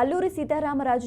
అల్లూరి సీతారామరాజు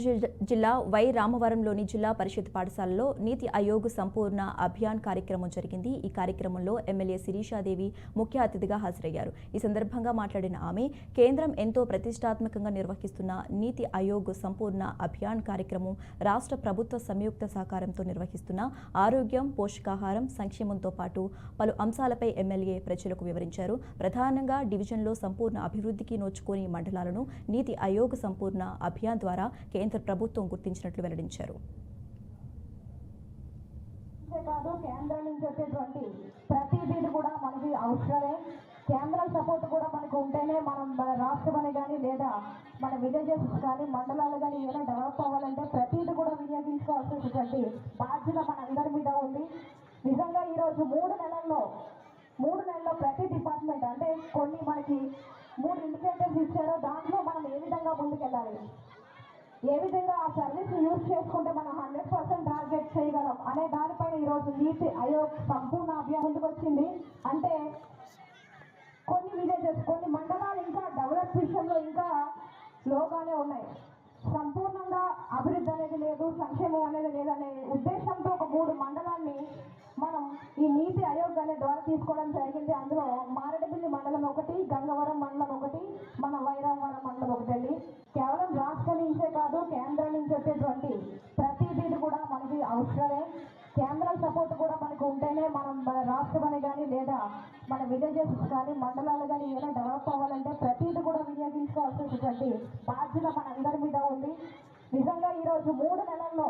జిల్లా వై రామవరంలోని జిల్లా పరిషత్ పాఠశాలలో నీతి ఆయోగ్ సంపూర్ణ అభియాన్ కార్యక్రమం జరిగింది. ఈ కార్యక్రమంలో ఎమ్మెల్యే శిరీషాదేవి ముఖ్య అతిథిగా హాజరయ్యారు. ఈ సందర్భంగా మాట్లాడిన ఆమె కేంద్రం ఎంతో ప్రతిష్టాత్మకంగా నిర్వహిస్తున్న నీతి ఆయోగ్ సంపూర్ణ అభియాన్ కార్యక్రమం రాష్ట్ర ప్రభుత్వ సంయుక్త సహకారంతో నిర్వహిస్తున్న ఆరోగ్యం పోషకాహారం సంక్షేమంతో పాటు పలు అంశాలపై ఎమ్మెల్యే ప్రజలకు వివరించారు. ప్రధానంగా డివిజన్లో సంపూర్ణ అభివృద్ధికి నోచుకోని మండలాలను నీతి ఆయోగ్ సంపూర్ణ అభియాన్ ద్వారా కేంద్ర ప్రభుత్వం గుర్తించినట్లు వెల్లడించారు. కాదు కేంద్రం నుంచి వచ్చేటువంటి ప్రతిదీ కూడా మనకి అవసరమే. కేంద్ర సపోర్ట్ కూడా మనకు ఉంటేనే మనం మన రాష్ట్రం అని కానీ లేదా మన విలేజెస్ కానీ మండలాలు కానీ ఏదైనా డెవలప్ అవ్వాలంటే ప్రతిదీ కూడా వినియోగించుకోవాల్సినటువంటి బాధ్యత మన అందరి మీద ఉంది. నిజంగా ఈరోజు మూడు నెలల్లో మూడు నెలల్లో ప్రతి డిపార్ట్మెంట్ అంటే కొన్ని మనకి మూడు ఇండికేటర్స్ ఇచ్చారో ముందుకెళ్ళాలి. ఏ విధంగా ఆ సర్వీస్ యూజ్ చేసుకుంటే మనం హండ్రెడ్ పర్సెంట్ టార్గెట్ చేయగలం అనే దానిపైన ఈరోజు నీతి ఆయోగ్ సంపూర్ణ అభియాన్ ముందుకు వచ్చింది అంటే కొన్ని విలేజెస్ కొన్ని మండలాలు ఇంకా డెవలప్ విషయంలో ఇంకా లోగానే ఉన్నాయి. సంపూర్ణంగా అభివృద్ధి అనేది లేదు సంక్షేమం అనేది లేదనే ఉద్దేశంతో ఒక మూడు మండలాన్ని మనం ఈ నీతి ఆయోగ్ అనే ద్వారా తీసుకోవడం జరిగింది. అందులో మారేడుమిల్లి మండలం ఒకటి గంగవరం మండలం వైరావరం కేవలం రాష్ట్రం నుంచే కాదు కేంద్రం నుంచి వచ్చేటువంటి ప్రతిదీ కూడా మనకి అవసరమే. కేంద్రం సపోర్ట్ కూడా మనకు ఉంటేనే మనం మన రాష్ట్రం అని కానీ లేదా మన విలేజెస్ కానీ మండలాలు కానీ ఏదైనా డెవలప్ అవ్వాలంటే ప్రతిదీ కూడా వినియోగించుకోవాల్సినటువంటి బాధ్యత మన అందరి మీద ఉంది. నిజంగా ఈరోజు మూడు నెలల్లో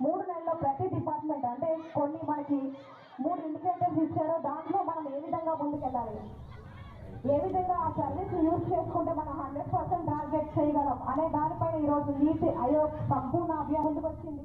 మూడు నెలల్లో ప్రతి డిపార్ట్మెంట్ అంటే కొన్ని మనకి మూడు ఇండికేటర్స్ ఇచ్చారో దాంట్లో మనం ఏ విధంగా ముందుకెళ్ళాలి? ఏ విధంగా ఆ సర్వీస్ యూజ్ చేసుకుంటే మనం హండ్రెడ్ పర్సెంట్ టార్గెట్ చేయగలం? అనే దానిపైన ఈరోజు నీతి అయో సంపూర్ణ అభ్యాసం ముందుకు వచ్చింది